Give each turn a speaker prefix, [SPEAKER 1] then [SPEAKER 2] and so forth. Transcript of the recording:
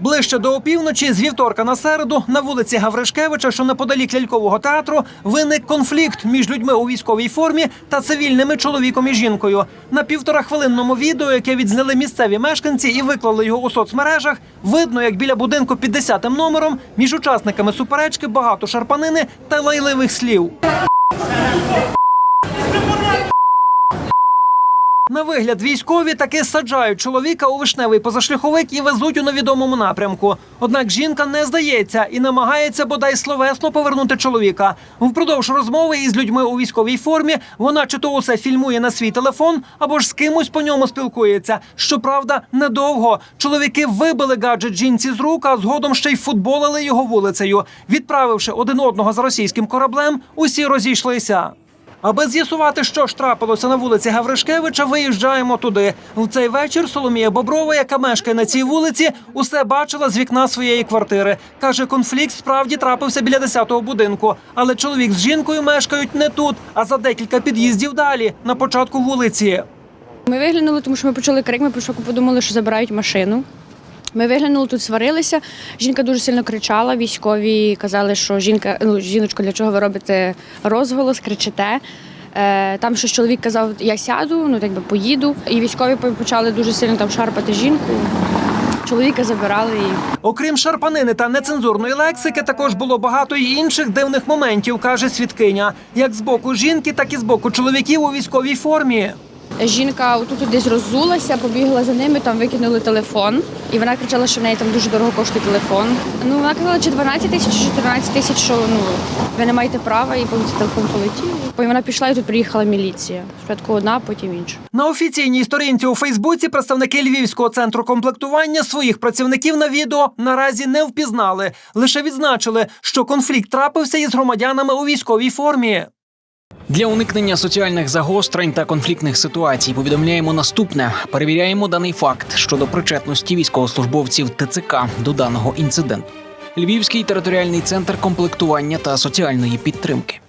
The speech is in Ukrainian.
[SPEAKER 1] Ближче до опівночі, з вівторка на середу, на вулиці Гавришкевича, що неподалік лялькового театру, виник конфлікт між людьми у військовій формі та цивільними чоловіком і жінкою. На півторахвилинному відео, яке відзняли місцеві мешканці і виклали його у соцмережах, видно, як біля будинку під 10 номером між учасниками суперечки багато шарпанини та лайливих слів. На вигляд військові таки саджають чоловіка у вишневий позашляховик і везуть у невідомому напрямку. Однак жінка не здається і намагається бодай словесно повернути чоловіка. Впродовж розмови із людьми у військовій формі вона чи то усе фільмує на свій телефон, або ж з кимось по ньому спілкується. Щоправда, недовго. Чоловіки вибили гаджет жінці з рук, а згодом ще й футболили його вулицею. Відправивши один одного за російським кораблем, усі розійшлися. Аби з'ясувати, що ж трапилося на вулиці Гавришкевича, виїжджаємо туди. В цей вечір Соломія Боброва, яка мешкає на цій вулиці, усе бачила з вікна своєї квартири. Каже, конфлікт справді трапився біля 10-го будинку. Але чоловік з жінкою мешкають не тут, а за декілька під'їздів далі, на початку вулиці.
[SPEAKER 2] Ми виглянули, тому що ми почули крик, ми подумали, що забирають машину. Ми виглянули, тут сварилися. Жінка дуже сильно кричала. Військові казали, що жінка, ну, жіночко, для чого ви робите розголос, кричите. Е, Там щось чоловік казав, я сяду, ну так би поїду. І військові почали дуже сильно там шарпати жінку. Чоловіка забирали і
[SPEAKER 1] Окрім шарпанини та нецензурної лексики, також було багато й інших дивних моментів, каже свідкиня, як з боку жінки, так і з боку чоловіків у військовій формі.
[SPEAKER 2] Жінка тут десь роззулася, побігла за ними, там викинули телефон. І вона кричала, що в неї там дуже дорого коштує телефон. Ну вона казала, чи 12 тисяч, чи 14 тисяч, що ну ви не маєте права, і потім телефон полетів. Потім вона пішла і тут приїхала міліція. Спочатку одна, потім інша.
[SPEAKER 1] На офіційній сторінці у Фейсбуці представники Львівського центру комплектування своїх працівників на відео наразі не впізнали. Лише відзначили, що конфлікт трапився із громадянами у військовій формі.
[SPEAKER 3] Для уникнення соціальних загострень та конфліктних ситуацій повідомляємо наступне: перевіряємо даний факт щодо причетності військовослужбовців ТЦК до даного інциденту. Львівський територіальний центр комплектування та соціальної підтримки.